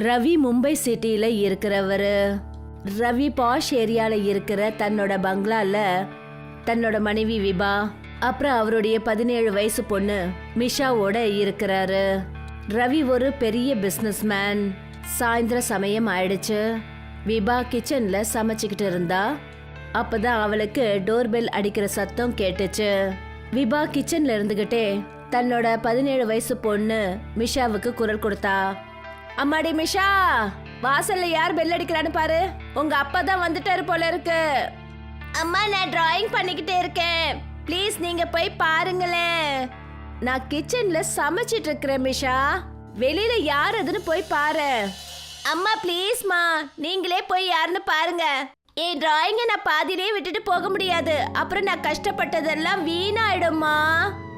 ரவி மும்பை சிட்டியில் இருக்கிறவர். ரவி பாஷ் ஏரியால இருக்கிற தன்னோட பங்களால தன்னோட மனைவி விபா அப்புறம் அவருடைய பதினேழு வயசு பொண்ணு மிஷாவோட இருக்கிறாரு. ரவி ஒரு பெரிய பிசினஸ்மேன் சாயந்தர சமயம் ஆயிடுச்சு. விபா கிச்சன்ல சமைச்சுக்கிட்டு இருந்தா. அப்பதான் அவளுக்கு டோர் பெல் அடிக்கிற சத்தம் கேட்டுச்சு. விபா கிச்சன்ல இருந்துகிட்டே தன்னோட பதினேழு வயசு பொண்ணு மிஷாவுக்கு குரல் கொடுத்தா. அம்மாடி மிஷா வாசல்ல யார் பெல் அடிக்கிறான்னு பாரு. உங்க அப்பா தான் வந்துட்டாரு போல இருக்கு. அம்மா நான் டிராயிங் பண்ணிக்கிட்டே இருக்கேன். ப்ளீஸ் நீங்க போய் பாருங்களேன். நான் கிச்சன்ல சமைச்சிட்டு இருக்கிறேன் மிஷா. வெளியில யார் அதுன்னு போய் பாரு. அம்மா ப்ளீஸ்மா நீங்களே போய் யாருன்னு பாருங்க. என் டிராயிங்கை நான் பாதியிலே விட்டுட்டு போக முடியாது. அப்புறம் நான் கஷ்டப்பட்டதெல்லாம் வீணாயிடும்மா.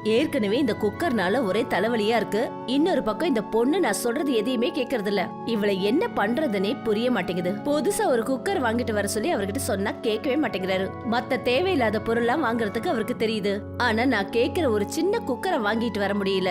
ஏற்கனவே இந்த குக்கர்னால ஒரே தலைவலியா இருக்கு. இன்னொரு பக்கம் இந்த பொண்ணு நான் சொல்றது எதையுமே கேக்குறது இல்ல இவளை என்ன பண்றதுன்னே புரிய மாட்டேங்குது. புதுசா ஒரு குக்கர் வாங்கிட்டு வர சொல்லி அவர்கிட்ட சொன்னா கேட்கவே மாட்டேங்கிறாரு. மத்த தேவையில்லாத பொருள்லாம் வாங்குறதுக்கு அவருக்கு தெரியுது. ஆனா நான் கேக்குற ஒரு சின்ன குக்கரை வாங்கிட்டு வர முடியல.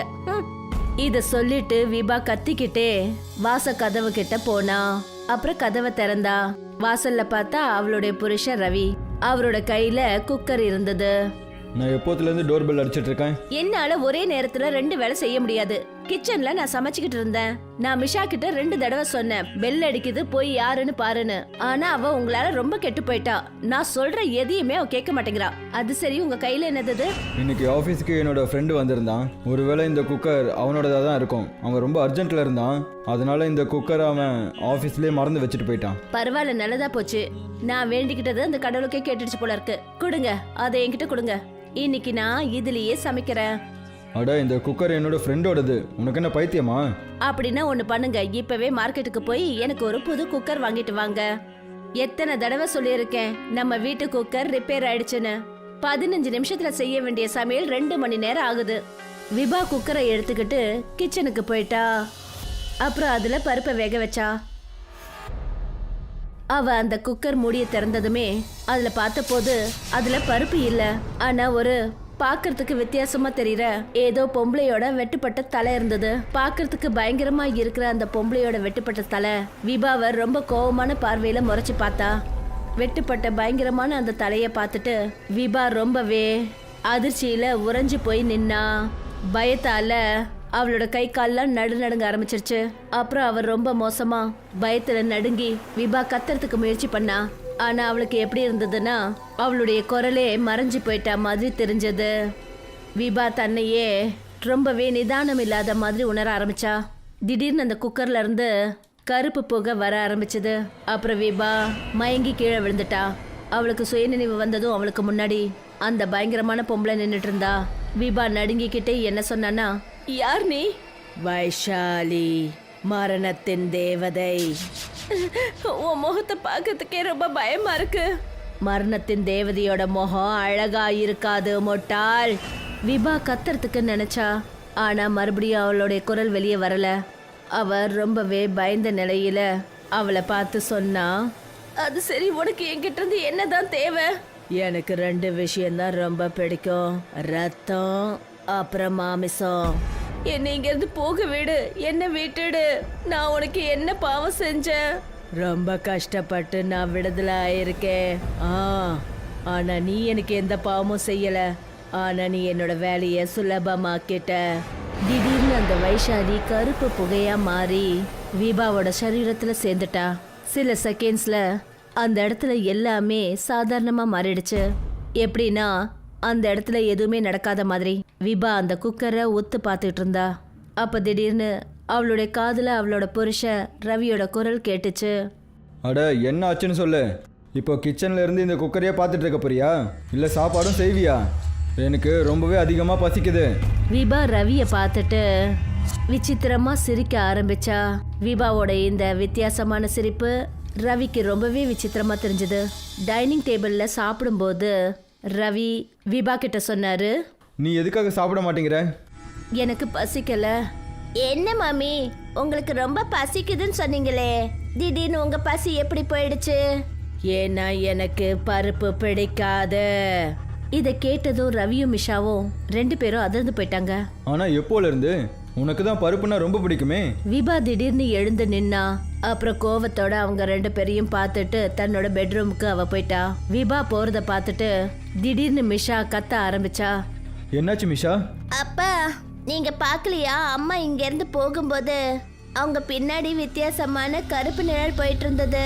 இத சொல்லிட்டு விபா கத்திக்கிட்டே வாச கதவு கிட்ட போனா அப்புறம் கதவை திறந்தா. வாசல்ல பார்த்தா அவளுடைய புருஷன் ரவி. அவரோட கையில குக்கர் இருந்தது. நான் எப்போதுலேருந்து டோர் பெல் அடிச்சிட்டு இருக்கேன் என்னால ஒரே நேரத்துல ரெண்டு வேலை செய்ய முடியாது. கிச்சன்ல நான் சமைச்சுக்கிட்டு இருந்தேன். நான் மிஷா கிட்ட ரெண்டு தடவை சொன்னேன் பெல் அடிக்குது போய் யாருன்னு பாருன்னு. ஆனா அவ உங்களால ரொம்ப கெட்டு போயிட்டா. நான் சொல்ற எதையுமே அவ கேட்க மாட்டேங்கிறா. அது சரி உங்க கையில என்னது? இன்னைக்கு ஆஃபீஸ்க்கு என்னோட ஃப்ரெண்டு வந்திருந்தான். ஒருவேளை இந்த குக்கர் அவனோடதாக தான் இருக்கும். அவன் ரொம்ப அர்ஜென்ட்டில் இருந்தான். அதனால இந்த குக்கரை அவன் ஆஃபீஸ்லேயே மறந்து வச்சுட்டு போயிட்டான். பரவாயில்ல நல்லதா போச்சு. நான் வேண்டிக்கிட்டது அந்த கடவுளுக்கே கேட்டுடுச்சு போல இருக்கு. கொடுங்க அதை என்கிட்ட கொடுங்க. இன்னைக்கு நான் இதுலயே சமைக்கிறேன். அட இந்த குக்கர் என்னோட ஃப்ரெண்டோடது உனக்கு என்ன பைத்தியமா? அப்படின்னா ஒண்ணு பண்ணுங்க. இப்பவே மார்க்கெட்டுக்கு போய் எனக்கு ஒரு புது குக்கர் வாங்கிட்டு வாங்க. எத்தனை தடவை சொல்லியிருக்கேன் நம்ம வீட்டு குக்கர் ரிப்பேர் ஆயிடுச்சுன்னு. பதினஞ்சு நிமிஷத்துல செய்ய வேண்டிய சமையல் ரெண்டு மணி நேரம் ஆகுது. விபா குக்கரை எடுத்துக்கிட்டு கிச்சனுக்கு போயிட்டா. அப்புறம் அதுல பருப்பை வேக வச்சா. அவ அந்த குக்கர் மூடிய திறந்ததுமே அதுல பார்த்தபோது அதுல பருப்பு இல்ல. ஆனா ஒரு பார்க்கறதுக்கு வித்தியாசமா தெரியற. ஏதோ பொம்பளையோட வெட்டுப்பட்ட தலை இருந்தது. பார்க்கறதுக்கு பயங்கரமா இருக்கிற அந்த பொம்பளையோட வெட்டுப்பட்ட தலை விபாவை ரொம்ப கோவமான பார்வையில முறைச்சு பார்த்தா. வெட்டுப்பட்ட பயங்கரமான அந்த தலைய பார்த்துட்டு விபா ரொம்பவே அதிர்ச்சியில உறைஞ்சு போய் நின்னா. பயத்தால அவளோட கை கால்லாம் நடு நடுங்க ஆரம்பிச்சிருச்சு. அப்புறம் அவர் ரொம்ப மோசமா பயத்துல நடுங்கி விபா கத்துறதுக்கு முயற்சி பண்ணா. ஆனா அவளுக்கு எப்படி இருந்ததுன்னா அவளுடைய குரலே மறைஞ்சு போயிட்டா மாதிரி தெரிஞ்சது. விபா தன்னையே ரொம்பவே நிதானம் இல்லாத மாதிரி உணர ஆரம்பிச்சா. திடீர்னு அந்த குக்கர்ல இருந்து கருப்பு புகை வர ஆரம்பிச்சது. அப்புறம் விபா மயங்கி கீழே விழுந்துட்டா. அவளுக்கு சுயநினைவு வந்ததும் அவளுக்கு முன்னாடி அந்த பயங்கரமான பொம்பளை நின்றுட்டு இருந்தா. விபா நடுங்கிக்கிட்டே என்ன சொன்னானா யார் நீ? வைஷாலி மரணத்தின் தேவதை. உன் முகத்தை பார்க்கறதுக்கே ரொம்ப பயமா இருக்கு. மரணத்தின் தேவதையோட முகம் அழகா இருக்காது மொட்டாள். விபா கத்துறதுக்கு நினைச்சா ஆனா மறுபடியும் அவளுடைய குரல் வெளியே வரல. அவர் ரொம்பவே பயந்த நிலையில அவளை பார்த்து சொன்னா அது சரி உனக்கு என்கிட்ட இருந்து என்னதான் தேவை? எனக்கு ரெண்டு விஷயம்தான் ரொம்ப பிடிக்கும். ரத்தம் அப்புறம் மாமிசம். என்னை இங்கேருந்து போக விடு. என்ன விட்டுடு. நான் உனக்கு என்ன பாவம் செஞ்சேன்? ரொம்ப கஷ்டப்பட்டு நான் விடுதலை ஆயிருக்கேன். ஆ ஆனா நீ எனக்கு எந்த பாவமும் செய்யல. ஆனா நீ என்னோட வேலையை சுலபமாக்கிட்ட. திடீர்னு அந்த வைஷாலி கருப்பு புகையா மாறி விபாவோட சரீரத்துல சேர்ந்துட்டா. சில செகண்ட்ஸ்ல அந்த இடத்துல எல்லாமே சாதாரணமா மாறிடுச்சு. எப்படின்னா அந்த இடத்துல எதுவுமே நடக்காத மாதிரி. விபா அந்த குக்கரை ஒத்து பார்த்துட்டு இருந்தா. அப்ப திடீர்னு அவளுடைய காதுல அவளோட புருஷன் ரவியோட குரல் கேட்டுச்சு. அட என்ன ஆச்சுன்னு சொல்லு. இப்போ கிச்சன்ல இருந்து இந்த குக்கரையே பார்த்துட்டு இருக்க போறியா? இல்லை சாப்பாடும் செய்வியா? எனக்கு ரொம்பவே அதிகமாக பசிக்குது. விபா ரவிய பார்த்துட்டு விசித்திரமா சிரிக்க ஆரம்பிச்சா. விபாவோட இந்த வித்தியாசமான சிரிப்பு ரவிக்கு ரொம்பவே விசித்திரமா தெரிஞ்சது. டைனிங் டேபிள்ல சாப்பிடும்போது ரவி விபா கிட்ட சொன்னாரு நீ எதுக்காக சாப்பிட மாட்டேங்கிற? எனக்கு பசிக்கல. என்ன மாமி? உங்களுக்கு ரொம்ப பசிக்குதுன்னு சொன்னீங்களே. திடீர்னு உங்க பசி எப்படி போயிடுச்சு? ஏன்னா எனக்கு பருப்பு பிடிக்காது. இத கேட்டதும் ரவியும் மிஷாவும் ரெண்டு பேரும் அதிர்ந்து போயிட்டாங்க. ஆனால் எப்போலேருந்து? உனக்கு தான் பருப்புனா ரொம்ப பிடிக்குமே. விபா திடீர்னு எழுந்து நின்னா அப்புறம் கோவத்தோட அவங்க ரெண்டு பேரையும் பார்த்துட்டு தன்னோட பெட்ரூமுக்கு அவ போயிட்டா. விபா போறத பார்த்துட்டு திடீர்னு மிஷா கத்த ஆரம்பிச்சா என்னாச்சு மிஷா? அப்பா நீங்க பார்க்கலையா அம்மா இங்க இருந்து போகும்போது அவங்க பின்னாடி வித்தியாசமான கருப்பு நிழல் போயிட்டு இருந்தது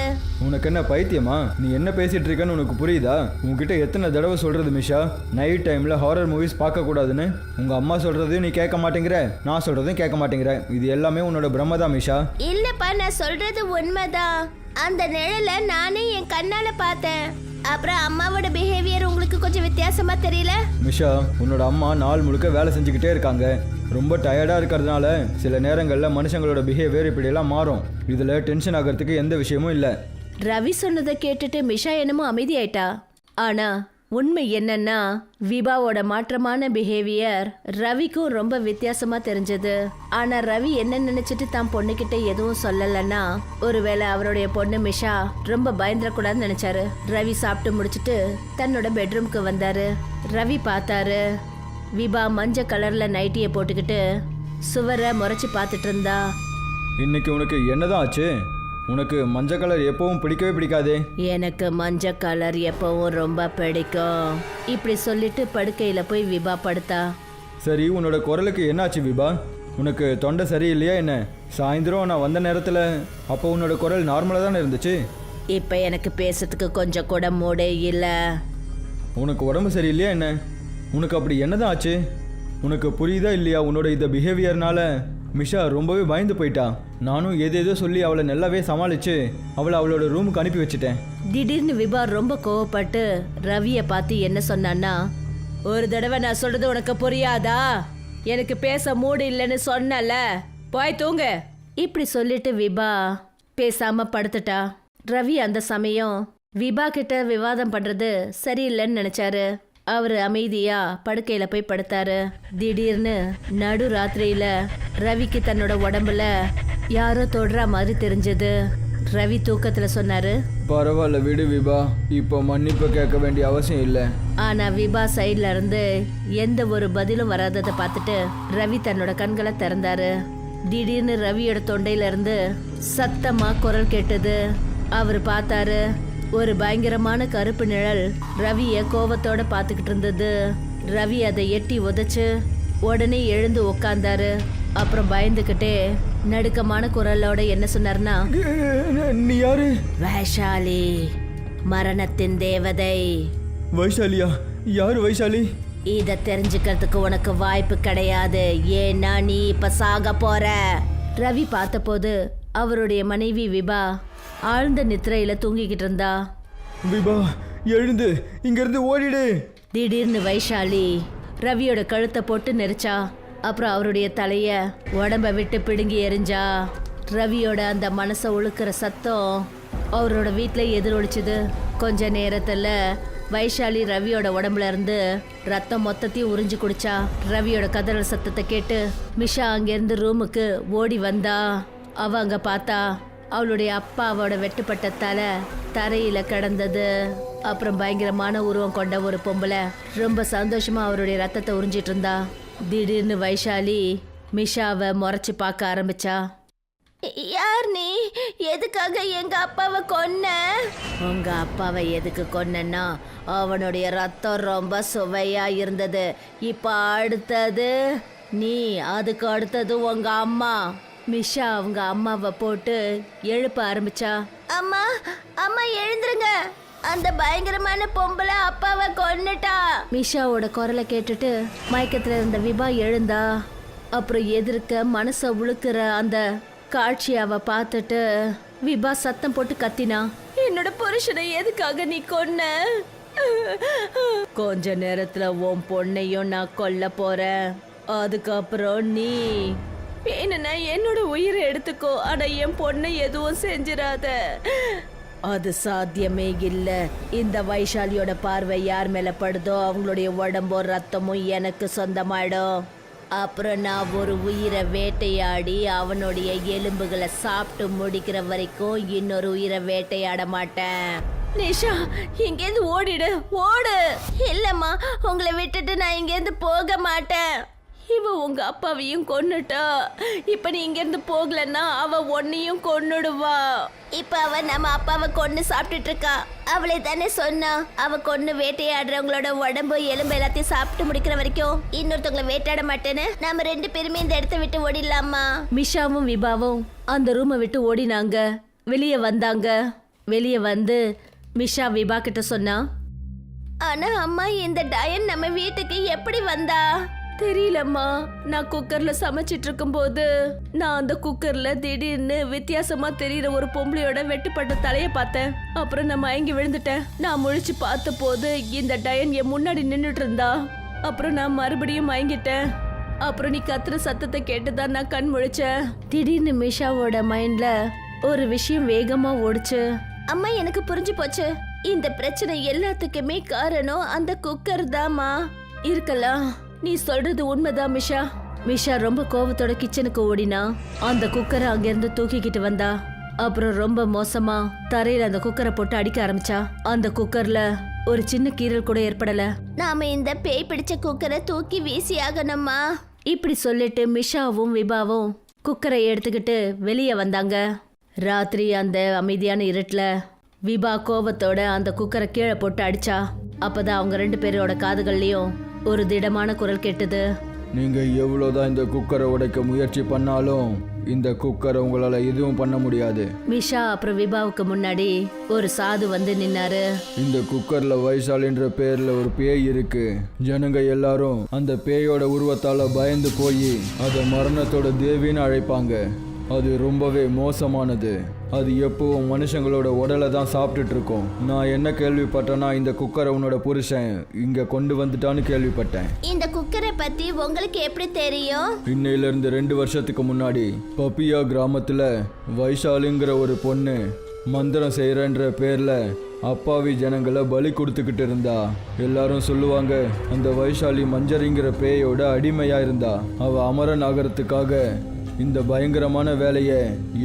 உனக்கு என்ன பைத்தியமா? நீ என்ன பேசிட்டு இருக்கன்னு உனக்கு புரியுதா? உன்கிட்ட எத்தனை தடவை சொல்றது மிஷா? நைட் டைம்ல ஹாரர் மூவிஸ் பார்க்க கூடாதுன்னு உங்க அம்மா சொல்றதையும் நீ கேட்க மாட்டேங்கிற. நான் சொல்றதையும் கேட்க மாட்டேங்கிற. இது எல்லாமே உன்னோட பிரம்ம தான் மிஷா. இல்லப்பா நான் சொல்றது உண்மைதான். அந்த நிழலை நானே என் கண்ணால பார்த்தேன். அப்புறம் அம்மாவோட பிஹேவியர் உங்களுக்கு கொஞ்சம் வித்தியாசமா தெரியல? மிஷா உன்னோட அம்மா நாள் முழுக்க வேலை செஞ்சுக்கிட்டே இருக்காங்க. ரொம்ப டயர்டாக இருக்கிறதுனால சில நேரங்களில் மனுஷங்களோட பிஹேவியர் இப்படியெல்லாம் மாறும். இதில் டென்ஷன் ஆகிறதுக்கு எந்த விஷயமும் இல்லை. ரவி சொன்னதை கேட்டுட்டு மிஷா என்னமோ அமைதியாயிட்டா. ஆனா உண்மை என்னன்னா விபாவோட மாற்றமான பிஹேவியர் ரவிக்கும் ரொம்ப வித்தியாசமா தெரிஞ்சது. ஆனா ரவி என்ன நினைச்சிட்டு தான் பொண்ணுகிட்ட எதுவும் சொல்லலன்னா ஒருவேளை அவருடைய பொண்ணு மிஷா ரொம்ப பயந்துடக்கூடாதுன்னு நினைச்சாரு. ரவி சாப்பிட்டு முடிச்சிட்டு தன்னோட பெட்ரூம்க்கு வந்தாரு. ரவி பார்த்தாரு விபா மஞ்சள் கலர்ல நைட்டியை போட்டுக்கிட்டு சுவரை முறைச்சு பார்த்துட்டு இருந்தா. இன்னைக்கு உனக்கு என்னதான் ஆச்சு? உனக்கு மஞ்சள் கலர் எப்பவும் பிடிக்கவே பிடிக்காதே? எனக்கு மஞ்சள் கலர் எப்பவும் ரொம்ப பிடிக்கும். இப்படி சொல்லிட்டு படுக்கையில போய் விபா படுத்தா. சரி உன்னோட குரலுக்கு என்னாச்சு விபா? உனக்கு தொண்டை சரியில்லையா என்ன? சாயந்தரம் நான் வந்த நேரத்தில் அப்போ உன்னோட குரல் நார்மலாக தானே இருந்துச்சு? இப்ப எனக்கு பேசுறதுக்கு கொஞ்சம் கூட மூடே இல்ல. உனக்கு உடம்பு சரியில்லையா என்ன? உனக்கு அப்படி என்னதான் ஆச்சு? உனக்கு புரியுதா இல்லையா உன்னோட இந்த பிஹேவியர்னால மிஷா ரொம்பவே பயந்து போயிட்டா. நானும் ஏதேதோ சொல்லி அவளை நல்லாவே சமாளிச்சு அவளை அவளோட ரூமுக்கு அனுப்பி வச்சுட்டேன். திடீர்னு விபா ரொம்ப கோவப்பட்டு ரவிய பார்த்து என்ன சொன்னான்னா ஒரு தடவை நான் சொல்றது உனக்கு புரியாதா? எனக்கு பேச மூடு இல்லைன்னு சொன்னல. போய் தூங்க. இப்படி சொல்லிட்டு விபா பேசாம படுத்துட்டா. ரவி அந்த சமயம் விபா கிட்ட விவாதம் பண்றது சரியில்லைன்னு நினைச்சாரு. அவர் அமைதியா படுக்கையில போய் படுத்தாரு. திடீர்னு நடு ராத்திரியில ரவிக்கு தன்னோட உடம்புல யாரோ தொடுற மாதிரி தெரிஞ்சது. ரவி தூக்கத்துல சொன்னாரு. பரவாயில்ல விடு விபா. இப்போ மன்னிப்பு கேட்க வேண்டிய அவசியம் இல்லை. ஆனா விபா சைடுல இருந்து எந்த ஒரு பதிலும் வராததை பார்த்துட்டு ரவி தன்னோட கண்களை திறந்தாரு. திடீர்னு ரவியோட தொண்டையில இருந்து சத்தமா குரல் கேட்டது. அவர் பார்த்தாரு ஒரு பயங்கரமான கருப்பு நிழல் ரவிய கோவத்தோட பார்த்துக்கிட்டு இருந்தது. ரவி அதை எட்டி உதைச்சு உடனே எழுந்து உக்காந்தாரு. அப்புறம் பயந்துக்கிட்டே நடுக்கமான குரலோட என்ன சொன்னார்னா நீ யாரு? வைஷாலி மரணத்தின் தேவதை. வைஷாலியா யாரு வைஷாலி இத தெரிஞ்சுக்கிறதுக்கு உனக்கு வாய்ப்பு கிடையாது. ஏன்னா நீ இப்ப சாக போற. ரவி பார்த்தபோது அவருடைய மனைவி விபா ஆழ்ந்த நித்திரையில தூங்கிக்கிட்டு இருந்தா. விபா எழுந்து இங்கிருந்து ஓடிடு. திடீர்னு வைஷாலி ரவியோட கழுத்தை போட்டு நெரிச்சா. அப்புறம் அவருடைய தலைய உடம்ப விட்டு பிடுங்கி எரிஞ்சா ரவியோட அந்த மனசை உழுக்கிற சத்தம் அவரோட வீட்டில் எதிரொலிச்சுது. கொஞ்ச நேரத்தில் வைஷாலி ரவியோட உடம்புல இருந்து ரத்தம் மொத்தத்தையும் உறிஞ்சு குடிச்சா ரவியோட கதறல் சத்தத்தை கேட்டு மிஷா அங்கேருந்து ரூமுக்கு ஓடி வந்தா. அவ அங்கே பார்த்தா அவளுடைய அப்பாவோட வெட்டுப்பட்ட தலை தரையில கிடந்தது. அப்புறம் பயங்கரமான உருவம் கொண்ட ஒரு பொம்பளை ரொம்ப சந்தோஷமா அவருடைய ரத்தத்தை உறிஞ்சிட்டு இருந்தா. திடீர்னு வைஷாலி மிஷாவை முறைச்சு பார்க்க ஆரம்பிச்சா. யார் நீ? எதுக்காக எங்க அப்பாவை கொன்ன? உங்க அப்பாவை எதுக்கு கொன்னன்னா அவனுடைய ரத்தம் ரொம்ப சுவையா இருந்தது. இப்ப அடுத்தது நீ அதுக்கு அடுத்தது உங்க அம்மா. மிஷா அவங்க அம்மாவை போட்டு எழுப்ப ஆரம்பிச்சா. அம்மா அம்மா எழுந்துருங்க. அந்த பயங்கரமான பொம்பளை அப்பாவை கொன்னுட்டா. மிஷாவோட குரலை கேட்டுட்டு மயக்கத்துல இருந்த விபா எழுந்தா. அப்புறம் எதிர்க்க மனசை உழுக்கிற அந்த காட்சி அவ பார்த்துட்டு விபா சத்தம் போட்டு கத்தினா. என்னோட புருஷனை எதுக்காக நீ கொன்ன? கொஞ்ச நேரத்துல உன் பொண்ணையும் நான் கொல்ல போறேன். அதுக்கப்புறம் நீ. வேணும்னா என்னோட உயிரை எடுத்துக்கோ. ஆனா என் பொண்ணை எதுவும் செஞ்சிடாத அது சாத்தியமே இல்ல. இந்த வைஷாலியோட பார்வை யார் மேல படுதோ அவங்களுடைய உடம்போ ரத்தமும் எனக்கு சொந்தமாயிடும். அப்புறம் நான் ஒரு உயிரை வேட்டையாடி அவனுடைய எலும்புகளை சாப்பிட்டு முடிக்கிற வரைக்கும் இன்னொரு உயிரை வேட்டையாட மாட்டேன். நிஷா இங்கேருந்து ஓடிடு ஓடு. இல்லம்மா உங்களை விட்டுட்டு நான் இங்கேருந்து போக மாட்டேன். இவ உங்க அப்பாவையும் கொன்னுட்டா. இப்ப நீ இங்க இருந்து போகலன்னா அவ உன்னையும் கொன்னுடுவா. இப்ப அவ நம்ம அப்பாவை கொன்னு சாப்பிட்டுட்டு இருக்கா அவளே தானே சொன்னா அவ கொன்னு வேட்டையாடுறவங்களோட உடம்பு எலும்பு எல்லாத்தையும் சாப்பிட்டு முடிக்கிற வரைக்கும் இன்னொருத்தவங்கள வேட்டையாட மாட்டேன்னு நாம ரெண்டு பேருமே இந்த இடத்த விட்டு ஓடிடலாமா? மிஷாவும் விபாவும் அந்த ரூமை விட்டு ஓடினாங்க. வெளியே வந்தாங்க. வெளியே வந்து மிஷா விபா கிட்ட சொன்னா ஆனா அம்மா இந்த டயன் நம்ம வீட்டுக்கு எப்படி வந்தா? தெரியலம்மா. நான் குக்கர்ல சமைச்சிட்டு இருக்கும்போது நான் அந்த குக்கர்ல திடீர்னு வித்தியாசமா தெரியுற ஒரு பொம்பளையோட வெட்டுப்பட்ட தலைய பார்த்தேன். அப்புறம் நான் மயங்கி விழுந்துட்டேன். நான் முழிச்சு பார்த்த போது இந்த டயன் என் முன்னாடி நின்னுட்டு இருந்தா அப்புறம் நான் மறுபடியும் மயங்கிட்டேன். அப்புறம் நீ கத்துற சத்தத்தை கேட்டு தான் நான் கண் முழிச்சேன். திடீர்னு மிஷாவோட மைண்ட்ல ஒரு விஷயம் வேகமா ஓடுச்சு. அம்மா எனக்கு புரிஞ்சு போச்சு. இந்த பிரச்சனை எல்லாத்துக்குமே காரணம் அந்த குக்கர் தாம்மா. இருக்கலாம். நீ சொல்றது உண்மைதான் மிஷா? மிஷா ரொம்ப கோவத்தோட கிச்சனுக்கு ஓடினா அந்த குக்கரை அங்கிருந்து தூக்கிக்கிட்டு வந்தா. அப்புறம் ரொம்ப மோசமா தரையில அந்த குக்கரை போட்டு அடிக்க ஆரம்பிச்சா. அந்த குக்கர்ல ஒரு சின்ன கீறல் கூட ஏற்படல. நாம இந்த பேய் பிடிச்ச குக்கரை தூக்கி வீசி ஆகணுமா? இப்படி சொல்லிட்டு மிஷாவும் விபாவும் குக்கரை எடுத்துக்கிட்டு வெளியே வந்தாங்க. ராத்திரி அந்த அமைதியான இருட்டுல விபா கோபத்தோட அந்த குக்கரை கீழே போட்டு அடிச்சா. அப்பதான் அவங்க ரெண்டு பேரோட காதுகள்லயும் ஒரு திடமான குரல் கேட்டது. நீங்கள் எவ்வளோதான் இந்த குக்கரை உடைக்க முயற்சி பண்ணாலும் இந்த குக்கரை உங்களால் எதுவும் பண்ண முடியாது. மிஷா அப்புறம் விபாவுக்கு முன்னாடி ஒரு சாது வந்து நின்னாரு. இந்த குக்கர்ல வைசாலின்ற பேர்ல ஒரு பேய் இருக்கு. ஜனங்க எல்லாரும் அந்த பேயோட உருவத்தால பயந்து போய் அதை மரணத்தோட தேவின்னு அழைப்பாங்க. அது ரொம்பவே மோசமானது. அது எப்பவும் மனுஷங்களோட உடலை தான் சாப்பிட்டுட்டு இருக்கும் நான் என்ன கேள்விப்பட்டேன்னா இந்த குக்கரை உன்னோட புருஷன் இங்க கொண்டு வந்துட்டான்னு கேள்விப்பட்டேன். இந்த குக்கரை பத்தி உங்களுக்கு எப்படி தெரியும்? இன்னையிலிருந்து ரெண்டு வருஷத்துக்கு முன்னாடி பப்பியா கிராமத்துல வைஷாலிங்கிற ஒரு பொண்ணு மந்திரம் செய்யறன்ற பேர்ல அப்பாவி ஜனங்களை பலி கொடுத்துக்கிட்டு இருந்தா. எல்லாரும் சொல்லுவாங்க அந்த வைஷாலி மஞ்சரிங்கிற பேயோட அடிமையா இருந்தா. அவ அமரன் ஆகிறதுக்காக இந்த பயங்கரமான வேலையை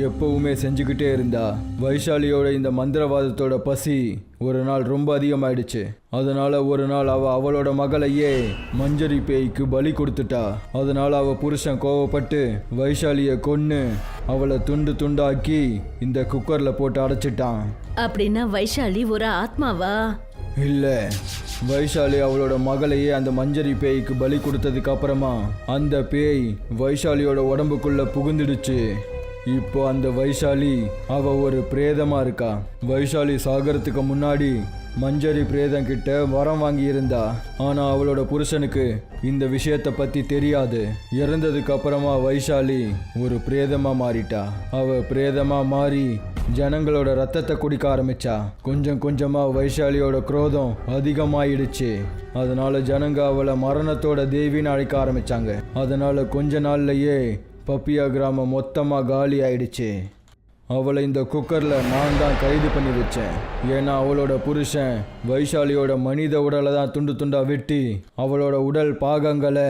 எப்பவுமே செஞ்சுக்கிட்டே இருந்தா வைஷாலியோட இந்த மந்திரவாதத்தோட பசி ஒரு நாள் ரொம்ப அதிகமாயிடுச்சு. அதனால ஒரு நாள் அவ அவளோட மகளையே மஞ்சரி பேய்க்கு பலி கொடுத்துட்டா. அதனால அவ புருஷன் கோவப்பட்டு வைஷாலியை கொன்னு அவளை துண்டு துண்டாக்கி இந்த குக்கர்ல போட்டு அடைச்சிட்டான். அப்படின்னா வைஷாலி ஒரு ஆத்மாவா? இல்லை. வைஷாலி அவளோட மகளையே அந்த மஞ்சரி பேய்க்கு பலி கொடுத்ததுக்கு அப்புறமா அந்த பேய் வைஷாலியோட உடம்புக்குள்ள புகுந்துடுச்சு. இப்போ அந்த வைஷாலி அவ ஒரு பிரேதமா இருக்கா? வைஷாலி சாகறதுக்கு முன்னாடி மஞ்சரி பிரேதம் கிட்ட வரம் வாங்கி இருந்தா ஆனா அவளோட புருஷனுக்கு இந்த விஷயத்தை பத்தி தெரியாது. இறந்ததுக்கு அப்புறமா வைஷாலி ஒரு பிரேதமா மாறிட்டா. அவ பிரேதமா மாறி ஜனங்களோட ரத்தத்தை குடிக்க ஆரம்பிச்சா. கொஞ்சம் கொஞ்சமா வைஷாலியோட குரோதம் அதிகமாயிடுச்சு. அதனால ஜனங்க அவளை மரணத்தோட தேவின்னு அழைக்க ஆரம்பிச்சாங்க. அதனால கொஞ்ச நாள்லயே பப்பியா கிராமம் மொத்தமாக காலி ஆயிடுச்சு. அவளை இந்த குக்கரில் நான் தான் கைது பண்ணி வச்சேன். ஏன்னா அவளோட புருஷன் வைஷாலியோட மனித உடலை தான் துண்டு துண்டாக வெட்டி அவளோட உடல் பாகங்களை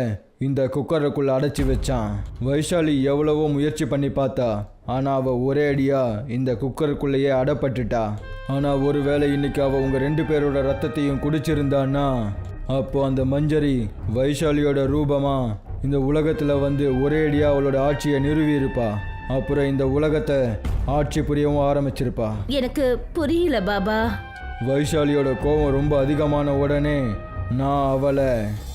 இந்த குக்கருக்குள்ளே அடைச்சி வச்சான். வைஷாலி எவ்வளவோ முயற்சி பண்ணி பார்த்தா ஆனால் அவள் ஒரே அடியாக இந்த குக்கருக்குள்ளேயே அடப்பட்டுட்டா. ஆனால் ஒருவேளை இன்னைக்கு அவள் உங்கள் ரெண்டு பேரோட ரத்தத்தையும் குடிச்சிருந்தான்னா அப்போ அந்த மஞ்சரி வைஷாலியோட ரூபமாக இந்த உலகத்துல வந்து ஒரே அடியா அவளோட ஆட்சியை நிறுவி இருப்பா அப்புறம் இந்த உலகத்தை ஆட்சி புரியவும் ஆரம்பிச்சிருப்பா. எனக்கு புரியல பாபா. வைஷாலியோட கோபம் ரொம்ப அதிகமான உடனே நான் அவளை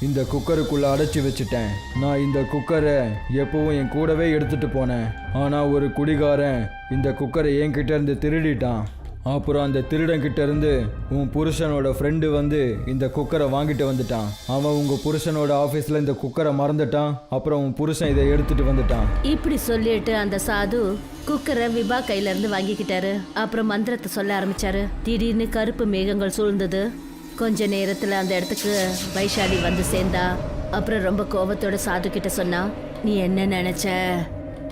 இந்த குக்கருக்குள்ள அடைச்சி வச்சுட்டேன். நான் இந்த குக்கரை எப்பவும் என் கூடவே எடுத்துட்டு போனேன். ஆனா ஒரு குடிகாரன் இந்த குக்கரை என்கிட்ட இருந்து திருடிட்டான். அப்புறம் அந்த திருடங்கிட்ட இருந்து உன் புருஷனோட ஃப்ரெண்டு வந்து இந்த குக்கரை வாங்கிட்டு வந்துட்டான். அவன் உங்க புருஷனோட ஆஃபீஸில் இந்த குக்கரை மறந்துட்டான். அப்புறம் உன் புருஷன் இதை எடுத்துட்டு வந்துட்டான். இப்படி சொல்லிட்டு அந்த சாது குக்கரை விபா கையில இருந்து வாங்கிக்கிட்டாரு. அப்புறம் மந்திரத்தை சொல்ல ஆரம்பிச்சாரு. திடீர்னு கருப்பு மேகங்கள் சூழ்ந்தது. கொஞ்ச நேரத்துல அந்த இடத்துக்கு வைஷாலி வந்து சேர்ந்தா. அப்புறம் ரொம்ப கோபத்தோட சாது கிட்ட சொன்னா நீ என்ன நினைச்ச?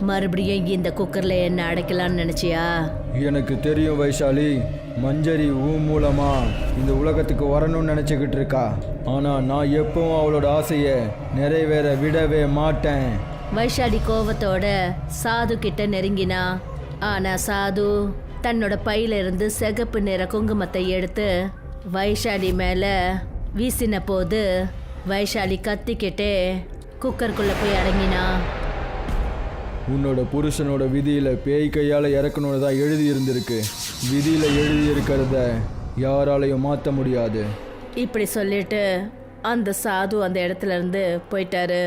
மறுபடியும் இந்த குக்கர்ல என்ன அடைக்கலாம்னு நினைச்சியா? எனக்கு தெரியும் வைஷாலி. மஞ்சரி ஊ மூலமா இந்த உலகத்துக்கு வரணும்னு நினச்சிக்கிட்டு இருக்கா. ஆனால் நான் எப்பவும் அவளோட ஆசையை நிறைவேற விடவே மாட்டேன். வைஷாலி கோவத்தோட சாது கிட்ட நெருங்கினா ஆனா சாது தன்னோட பையில இருந்து சிகப்பு நிற குங்குமத்தை எடுத்து வைஷாலி மேல வீசின போது வைஷாலி கத்திக்கிட்டே குக்கருக்குள்ள போய் அடங்கினா. உன்னோட புருஷனோட விதியில் பேய் கையால் இறக்கணும்னு தான் எழுதி இருந்திருக்கு எழுதியிருக்கிறத எழுதி இருக்கிறத யாராலையும் மாற்ற முடியாது. இப்படி சொல்லிட்டு அந்த சாது அந்த இடத்துல இருந்து போயிட்டாரு.